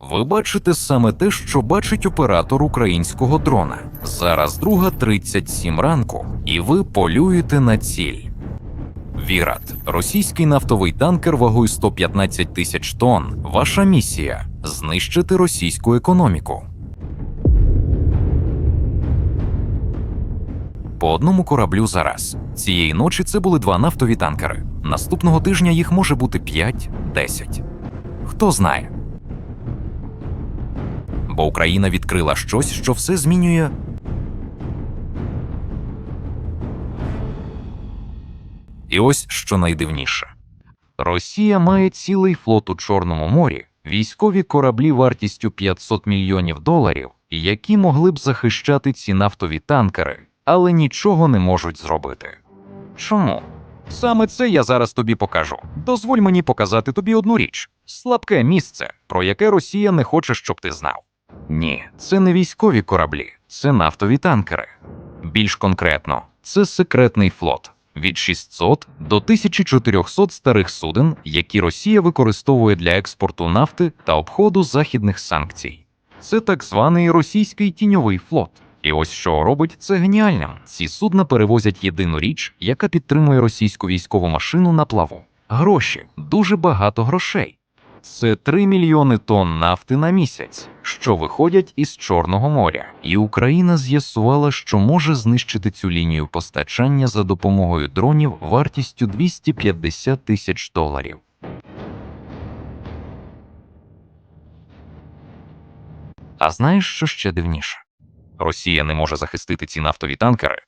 Ви бачите саме те, що бачить оператор українського дрона. Зараз друга 37 ранку, і ви полюєте на ціль. Вірат, російський нафтовий танкер вагою 115 тисяч тонн. Ваша місія знищити російську економіку. По одному кораблю за раз. Цієї ночі це були два нафтові танкери. Наступного тижня їх може бути 5-10. Хто знає. Україна відкрила щось, що все змінює. І ось що найдивніше. Росія має цілий флот у Чорному морі, військові кораблі вартістю 500 мільйонів доларів, які могли б захищати ці нафтові танкери, але нічого не можуть зробити. Чому? Саме це я зараз тобі покажу. Дозволь мені показати тобі одну річ: слабке місце, про яке Росія не хоче, щоб ти знав. Ні, це не військові кораблі, це нафтові танкери. Більш конкретно, це секретний флот від 600 до 1400 старих суден, які Росія використовує для експорту нафти та обходу західних санкцій. Це так званий російський тіньовий флот. І ось що робить це геніальним. Ці судна перевозять єдину річ, яка підтримує російську військову машину на плаву. Гроші, дуже багато грошей. Це 3 мільйони тонн нафти на місяць, що виходять із Чорного моря, і Україна з'ясувала, що може знищити цю лінію постачання за допомогою дронів вартістю 250 тисяч доларів. А знаєш, що ще дивніше? Росія не може захистити ці нафтові танкери.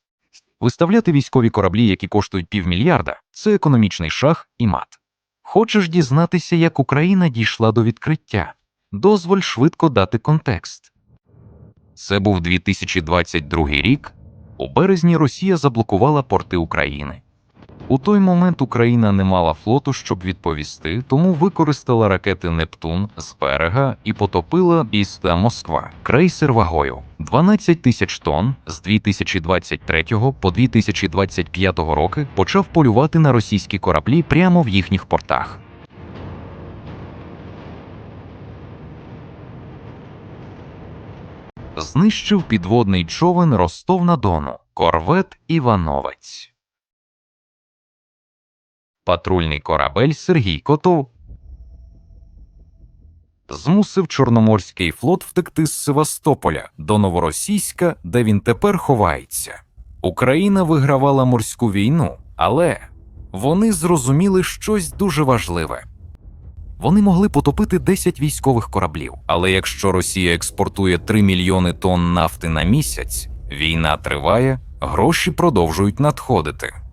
Виставляти військові кораблі, які коштують півмільярда, це економічний шах і мат. Хочеш дізнатися, як Україна дійшла до відкриття? Дозволь швидко дати контекст. Це був 2022 рік. У березні Росія заблокувала порти України. У той момент Україна не мала флоту, щоб відповісти, тому використала ракети Нептун з берега і потопила міста Москва. Крейсер вагою 12 тисяч тонн з 2023 по 2025 роки почав полювати на російські кораблі прямо в їхніх портах. Знищив підводний човен Ростов на Дону, корвет Івановець. Патрульний корабель Сергій Котов змусив Чорноморський флот втекти з Севастополя до Новоросійська, де він тепер ховається. Україна вигравала морську війну, але вони зрозуміли щось дуже важливе. Вони могли потопити 10 військових кораблів, але якщо Росія експортує 3 мільйони тонн нафти на місяць, війна триває, гроші продовжують надходити.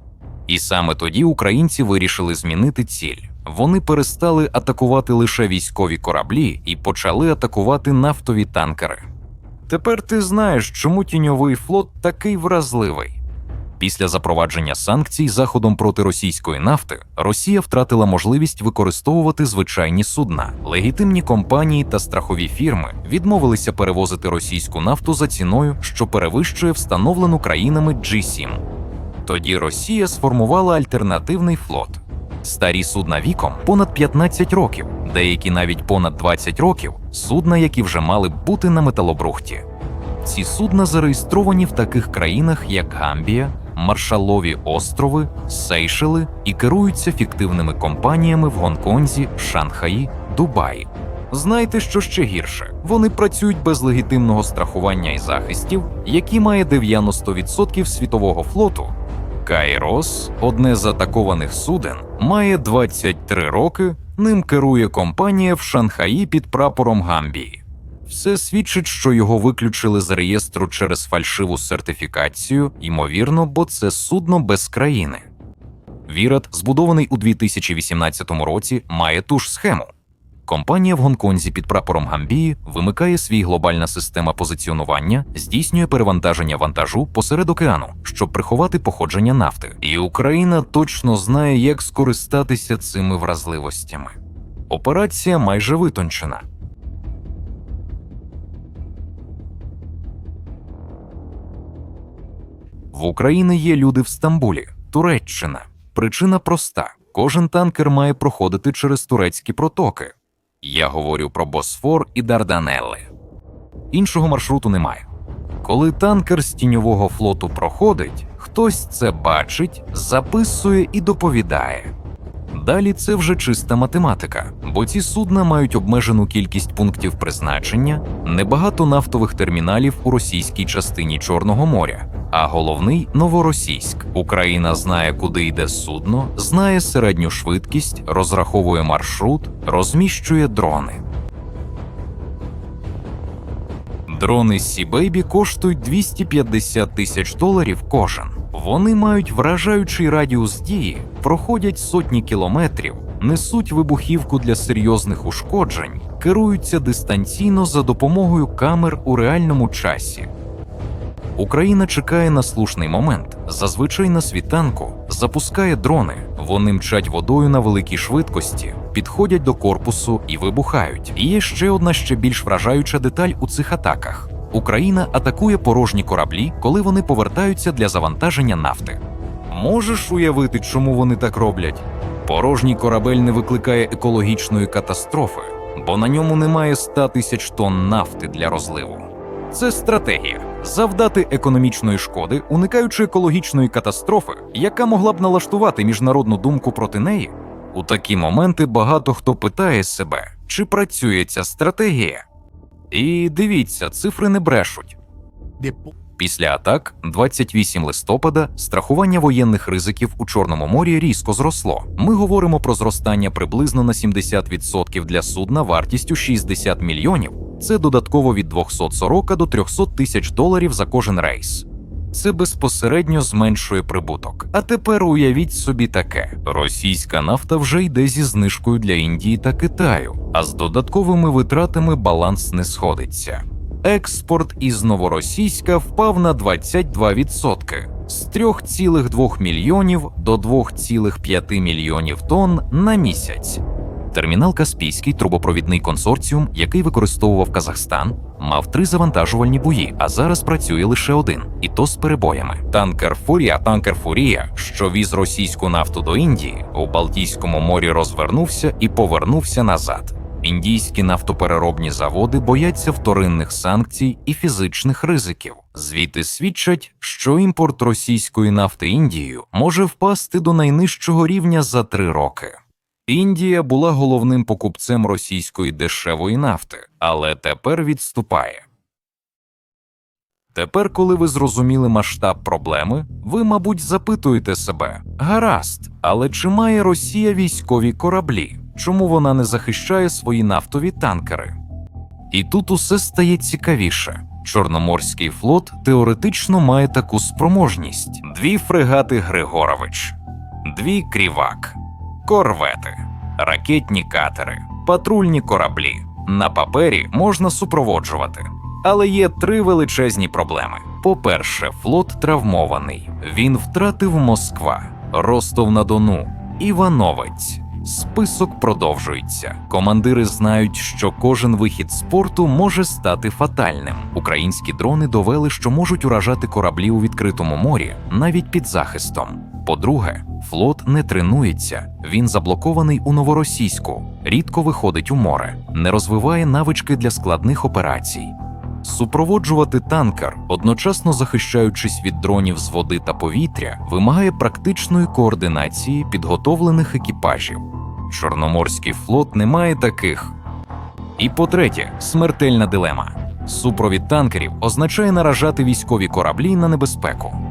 І саме тоді українці вирішили змінити ціль. Вони перестали атакувати лише військові кораблі і почали атакувати нафтові танкери. Тепер ти знаєш, чому тіньовий флот такий вразливий. Після запровадження санкцій заходом проти російської нафти Росія втратила можливість використовувати звичайні судна. Легітимні компанії та страхові фірми відмовилися перевозити російську нафту за ціною, що перевищує встановлену країнами G7. Тоді Росія сформувала альтернативний флот. Старі судна віком понад 15 років, деякі навіть понад 20 років, судна, які вже мали бути на металобрухті. Ці судна зареєстровані в таких країнах, як Гамбія, Маршалові острови, Сейшели і керуються фіктивними компаніями в Гонконзі, Шанхаї, Дубаї. Знайте, що ще гірше, вони працюють без легітимного страхування і захистів, які має 90% світового флоту. Кайрос, одне з атакованих суден, має 23 роки. Ним керує компанія в Шанхаї під прапором Гамбії. Все свідчить, що його виключили з реєстру через фальшиву сертифікацію, ймовірно, бо це судно без країни. Вірат, збудований у 2018 році, має ту ж схему. Компанія в Гонконзі під прапором Гамбії вимикає свій глобальна система позиціонування, здійснює перевантаження вантажу посеред океану, щоб приховати походження нафти. І Україна точно знає, як скористатися цими вразливостями. Операція майже витончена. В Україні є люди в Стамбулі, Туреччина. Причина проста: кожен танкер має проходити через турецькі протоки. Я говорю про Босфор і Дарданелли. Іншого маршруту немає. Коли танкер з тіньового флоту проходить, хтось це бачить, записує і доповідає. Далі це вже чиста математика, бо ці судна мають обмежену кількість пунктів призначення, небагато нафтових терміналів у російській частині Чорного моря, а головний новоросійськ. Україна знає, куди йде судно, знає середню швидкість, розраховує маршрут, розміщує дрони. Дрони Baby коштують 250 тисяч доларів кожен. Вони мають вражаючий радіус дії, проходять сотні кілометрів, несуть вибухівку для серйозних ушкоджень, керуються дистанційно за допомогою камер у реальному часі. Україна чекає на слушний момент. Зазвичай на світанку запускає дрони. Вони мчать водою на великій швидкості, підходять до корпусу і вибухають. Є ще одна ще більш вражаюча деталь у цих атаках. Україна атакує порожні кораблі, коли вони повертаються для завантаження нафти. Можеш уявити, чому вони так роблять? Порожній корабель не викликає екологічної катастрофи, бо на ньому немає 100 тисяч тонн нафти для розливу. Це стратегія завдати економічної шкоди, уникаючи екологічної катастрофи, яка могла б налаштувати міжнародну думку проти неї. У такі моменти багато хто питає себе, чи працює ця стратегія. І дивіться, цифри не брешуть. Після атак 28 листопада страхування воєнних ризиків у Чорному морі різко зросло. Ми говоримо про зростання приблизно на 70% для судна вартістю 60 мільйонів. Це додатково від 240 до 300 тисяч доларів за кожен рейс. Це безпосередньо зменшує прибуток. А тепер уявіть собі таке: російська нафта вже йде зі знижкою для Індії та Китаю, а з додатковими витратами баланс не сходиться. Експорт із новоросійська впав на 22% з 3,2 мільйонів до 2,5 мільйонів тонн на місяць. Термінал Каспійський трубопровідний консорціум, який використовував Казахстан, мав три завантажувальні бої, а зараз працює лише один, і то з перебоями. Танкер Фурія, танкер Фурія, що віз російську нафту до Індії, у Балтійському морі розвернувся і повернувся назад. Індійські нафтопереробні заводи бояться вторинних санкцій і фізичних ризиків. Звіти свідчать, що імпорт російської нафти Індією може впасти до найнижчого рівня за три роки. Індія була головним покупцем російської дешевої нафти, але тепер відступає. Тепер, коли ви зрозуміли масштаб проблеми, ви, мабуть, запитуєте себе: гаразд, але чи має Росія військові кораблі? Чому вона не захищає свої нафтові танкери? І тут усе стає цікавіше. Чорноморський флот теоретично має таку спроможність: дві фрегати Григорович, дві крівак, корвети, ракетні катери, патрульні кораблі. На папері можна супроводжувати. Але є три величезні проблеми. По-перше, флот травмований. Він втратив Москва, Ростов на Дону, Івановець. Список продовжується. Командири знають, що кожен вихід з порту може стати фатальним. Українські дрони довели, що можуть уражати кораблі у відкритому морі, навіть під захистом. По-друге, флот не тренується, він заблокований у новоросійську, рідко виходить у море, не розвиває навички для складних операцій. Супроводжувати танкер, одночасно захищаючись від дронів з води та повітря, вимагає практичної координації підготовлених екіпажів. Чорноморський флот не має таких. І по-третє, смертельна дилема: супровід танкерів означає наражати військові кораблі на небезпеку.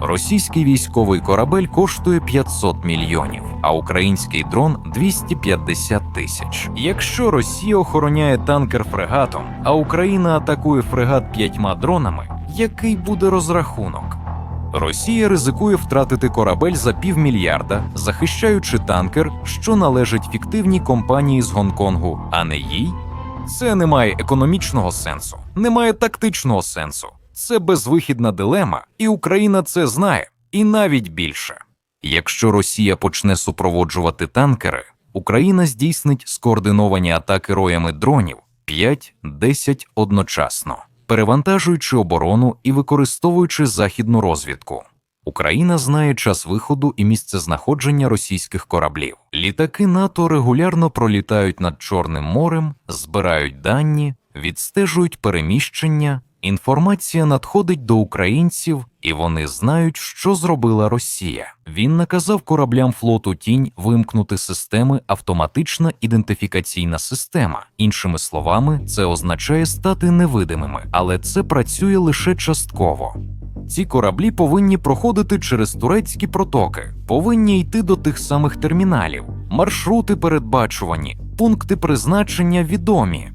Російський військовий корабель коштує 500 мільйонів, а український дрон 250 тисяч. Якщо Росія охороняє танкер фрегатом, а Україна атакує фрегат п'ятьма дронами, який буде розрахунок? Росія ризикує втратити корабель за півмільярда, захищаючи танкер, що належить фіктивній компанії з Гонконгу, а не їй. Це не має економічного сенсу, не має тактичного сенсу. Це безвихідна дилема, і Україна це знає, і навіть більше. Якщо Росія почне супроводжувати танкери, Україна здійснить скоординовані атаки роями дронів 5-10 одночасно, перевантажуючи оборону і використовуючи західну розвідку. Україна знає час виходу і місце знаходження російських кораблів. Літаки НАТО регулярно пролітають над Чорним морем, збирають дані, відстежують переміщення. Інформація надходить до українців, і вони знають, що зробила Росія. Він наказав кораблям флоту Тінь вимкнути системи автоматична ідентифікаційна система. Іншими словами, це означає стати невидимими, але це працює лише частково. Ці кораблі повинні проходити через турецькі протоки, повинні йти до тих самих терміналів, маршрути передбачувані, пункти призначення відомі.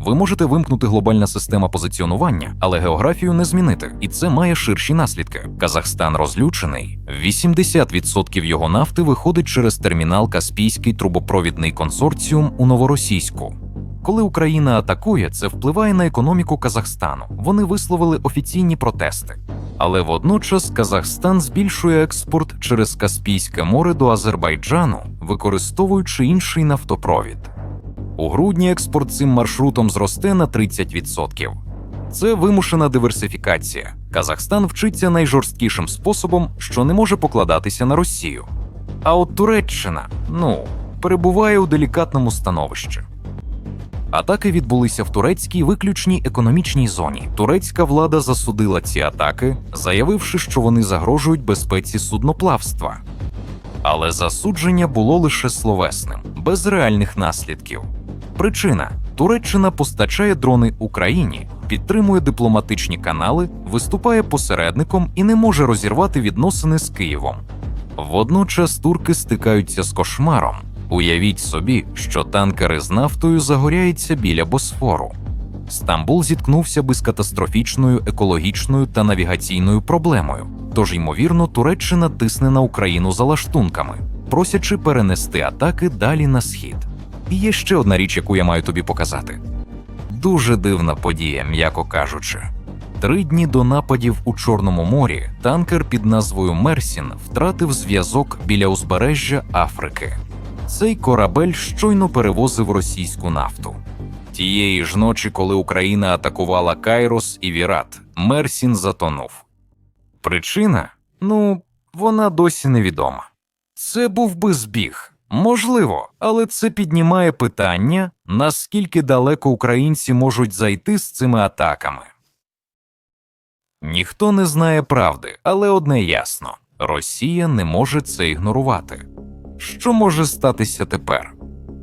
Ви можете вимкнути глобальна система позиціонування, але географію не змінити, і це має ширші наслідки. Казахстан розлючений. 80% його нафти виходить через термінал Каспійський трубопровідний консорціум у Новоросійську. Коли Україна атакує, це впливає на економіку Казахстану. Вони висловили офіційні протести. Але водночас Казахстан збільшує експорт через Каспійське море до Азербайджану, використовуючи інший нафтопровід. У грудні експорт цим маршрутом зросте на 30%. Це вимушена диверсифікація. Казахстан вчиться найжорсткішим способом, що не може покладатися на Росію. А от Туреччина, ну, перебуває у делікатному становищі. Атаки відбулися в турецькій виключній економічній зоні. Турецька влада засудила ці атаки, заявивши, що вони загрожують безпеці судноплавства. Але засудження було лише словесним, без реальних наслідків. Причина: Туреччина постачає дрони Україні, підтримує дипломатичні канали, виступає посередником і не може розірвати відносини з Києвом. Водночас турки стикаються з кошмаром. Уявіть собі, що танкери з нафтою загоряються біля Босфору. Стамбул зіткнувся би з катастрофічною екологічною та навігаційною проблемою. Тож, ймовірно, Туреччина тисне на Україну за лаштунками, просячи перенести атаки далі на схід. І є ще одна річ, яку я маю тобі показати. Дуже дивна подія, м'яко кажучи. Три дні до нападів у Чорному морі танкер під назвою Мерсін втратив зв'язок біля узбережжя Африки. Цей корабель щойно перевозив російську нафту. Тієї ж ночі, коли Україна атакувала Кайрос і Вірат, Мерсін затонув. Причина? Ну, вона досі невідома. Це був би збіг. Можливо, але це піднімає питання, наскільки далеко українці можуть зайти з цими атаками. Ніхто не знає правди, але одне ясно Росія не може це ігнорувати. Що може статися тепер?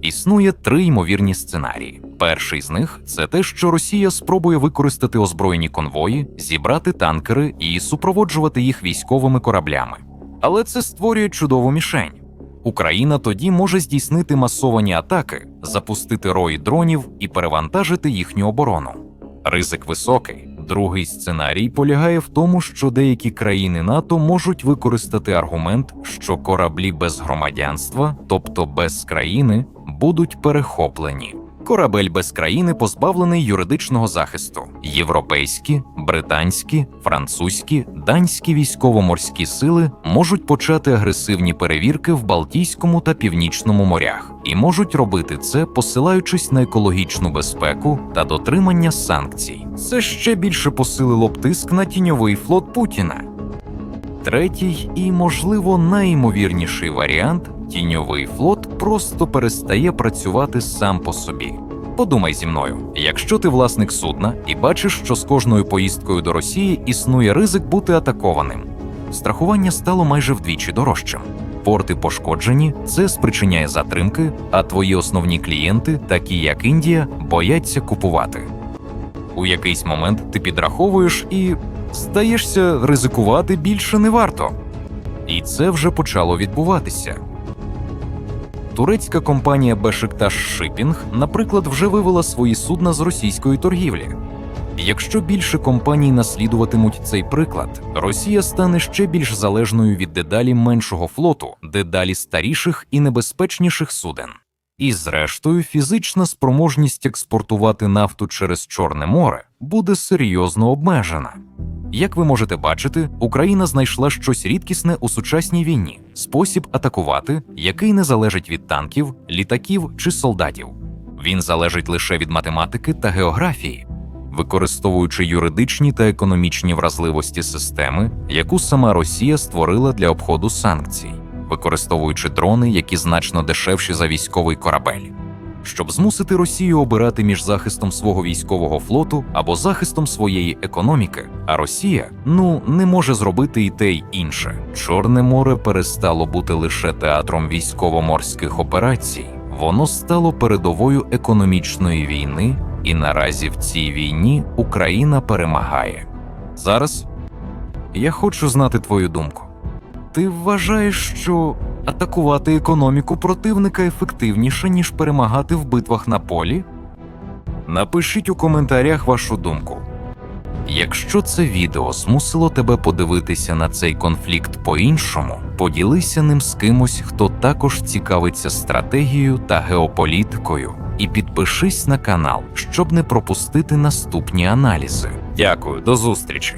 Існує три ймовірні сценарії. Перший з них це те, що Росія спробує використати озброєні конвої, зібрати танкери і супроводжувати їх військовими кораблями. Але це створює чудову мішень. Україна тоді може здійснити масовані атаки, запустити рої дронів і перевантажити їхню оборону. Ризик високий. Другий сценарій полягає в тому, що деякі країни НАТО можуть використати аргумент, що кораблі без громадянства, тобто без країни, будуть перехоплені. Корабель без країни позбавлений юридичного захисту. Європейські, британські, французькі, данські військово-морські сили можуть почати агресивні перевірки в Балтійському та Північному морях і можуть робити це, посилаючись на екологічну безпеку та дотримання санкцій. Це ще більше посилило б тиск на тіньовий флот Путіна. Третій і, можливо, найімовірніший варіант тіньовий флот просто перестає працювати сам по собі. Подумай зі мною, якщо ти власник судна і бачиш, що з кожною поїздкою до Росії існує ризик бути атакованим, страхування стало майже вдвічі дорожчим. Порти пошкоджені, це спричиняє затримки, а твої основні клієнти, такі як Індія, бояться купувати. У якийсь момент ти підраховуєш і здаєшся, ризикувати більше не варто. І це вже почало відбуватися. Турецька компанія Beşiktaş Shipping, наприклад, вже вивела свої судна з російської торгівлі. Якщо більше компаній наслідуватимуть цей приклад, Росія стане ще більш залежною від дедалі меншого флоту, дедалі старіших і небезпечніших суден. І, зрештою, фізична спроможність експортувати нафту через Чорне море буде серйозно обмежена. Як ви можете бачити, Україна знайшла щось рідкісне у сучасній війні спосіб атакувати, який не залежить від танків, літаків чи солдатів. Він залежить лише від математики та географії. використовуючи юридичні та економічні вразливості системи, яку сама Росія створила для обходу санкцій, використовуючи дрони, які значно дешевші за військовий корабель. Щоб змусити Росію обирати між захистом свого військового флоту або захистом своєї економіки, а Росія ну не може зробити і те й інше. Чорне море перестало бути лише театром військово-морських операцій, воно стало передовою економічної війни, і наразі в цій війні Україна перемагає. Зараз я хочу знати твою думку. Ти вважаєш, що атакувати економіку противника ефективніше, ніж перемагати в битвах на полі? Напишіть у коментарях вашу думку. Якщо це відео змусило тебе подивитися на цей конфлікт по-іншому, поділися ним з кимось, хто також цікавиться стратегією та геополітикою, і підпишись на канал, щоб не пропустити наступні аналізи. Дякую, до зустрічі!